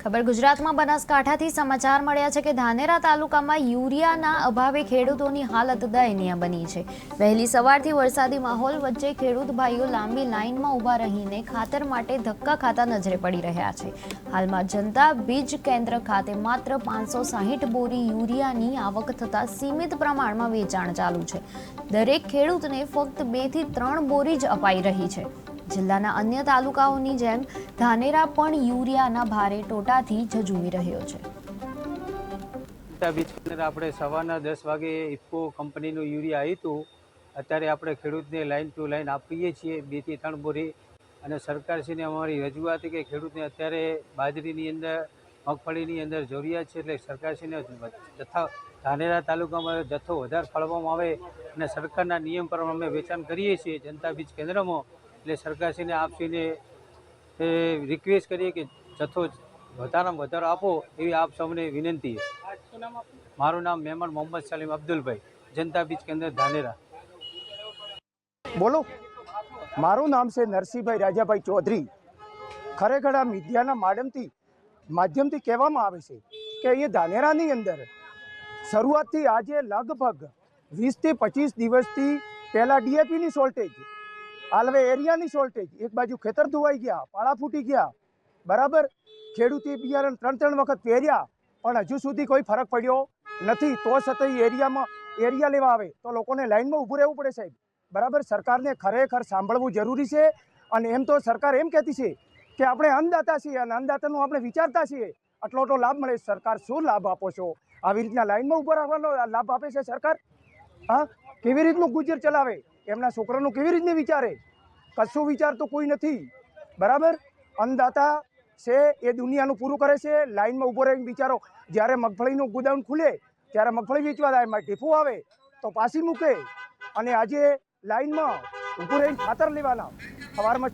ખબર ગુજરાતમાં બનાસકાંઠાથી સમાચાર મળ્યા છે કે ધાનેરા તાલુકામાં યુરિયાના અભાવે ખેડૂતોની હાલત દયનીય બની છે. વહેલી સવારથી વરસાદી માહોલ વચ્ચે ખેડૂત ભાઈઓ લાંબી લાઇનમાં ઊભા રહીને ખાતર માટે ધક્કા ખાતા નજરે પડી રહ્યા છે. હાલમાં જનતા બીજ કેન્દ્ર ખાતે માત્ર પાંચસો સાહીઠ બોરી યુરિયાની આવક થતાં સીમિત પ્રમાણમાં વેચાણ ચાલુ છે. દરેક ખેડૂતને ફક્ત બેથી ત્રણ બોરી જ અપાઈ રહી છે. જિલ્લાના અન્ય તાલુકાઓની જેમ ધાનેરા પણ યુરિયાના ભારે ટોટાથી ઝઝૂમી રહ્યો છે. આપણે સવારના દસ વાગે ઇફકો કંપનીનું યુરિયા આવ્યું હતું અત્યારે આપણે ખેડૂતને લાઈન ટુ લાઇન આપીએ છીએ, બેથી ત્રણ બોરી. અને સરકારશ્રીને અમારી રજૂઆત કે ખેડૂતને અત્યારે બાજરીની અંદર, મગફળીની અંદર જરૂરિયાત છે એટલે સરકારશ્રીને જથ્થા, ધાનેરા તાલુકામાં જથ્થો વધારે ફાળવવામાં આવે અને સરકારના નિયમ પ્રમાણે અમે વેચાણ કરીએ છીએ. જનતા બીજ કેન્દ્રમાં એટલે સરકારશ્રીને આપશ્રીને રિક્વેસ્ટ કરીએ કે જથ્થો વધારામાં વધારો આપો એવી આપ સૌને વિનંતી મારું નામ મહેમાન મોહમ્મદ સલીમ અબ્દુલભાઈ, જનતા બીચ કેન્દ્ર ધાનેરા. બોલો. મારું નામ છે નરસિંહભાઈ રાજાભાઈ ચૌધરી. ખરેખર આ મીડિયાના માધ્યમથી માધ્યમથી કહેવામાં આવે છે કે અહીંયા ધાનેરાની અંદર શરૂઆતથી આજે લગભગ વીસથી પચીસ દિવસથી પહેલાં ડીએપીની શોર્ટેજ હાલ એરિયાની શોર્ટેજ એક બાજુ ખેતર ધોવાઈ ગયા, પાળા ફૂટી ગયા. બરાબર? ખેડૂતે બિયારણ ત્રણ ત્રણ વખત પહેર્યા, પણ હજુ સુધી કોઈ ફરક પડ્યો નથી. તો છતાં એરિયામાં, એરિયા લેવા આવે. તો લોકોને લાઇનમાં ઊભું રહેવું પડે સાહેબ. બરાબર? સરકારને ખરેખર સાંભળવું જરૂરી છે. અને એમ તો સરકાર એમ કહેતી છે કે આપણે અન્નદાતા છીએ અને અન્નદાતાનું આપણે વિચારતા છીએ. આટલો આટલો લાભ મળે. સરકાર શું લાભ આપો છો? આવી રીતના લાઇનમાં ઊભા રાખવાનો લાભ આપે છે સરકાર? હા? કેવી રીતનું ગુજર ચલાવે? એમના છોકરાનું કેવી રીતને વિચારે? કશું વિચાર તો કોઈ નથી. બરાબર? અન્નદાતા છે, એ દુનિયાનું પૂરું કરે છે લાઇનમાં ઊભો રહીને વિચારો જ્યારે મગફળીનું ગોદાઉન ખુલે, ત્યારે મગફળી વેચવા જાય, એમાં ટીફું આવે, તો પાસી મૂકે. અને આજે લાઇનમાં ઊભું રહીને ખાતર લેવાના. સવારમાં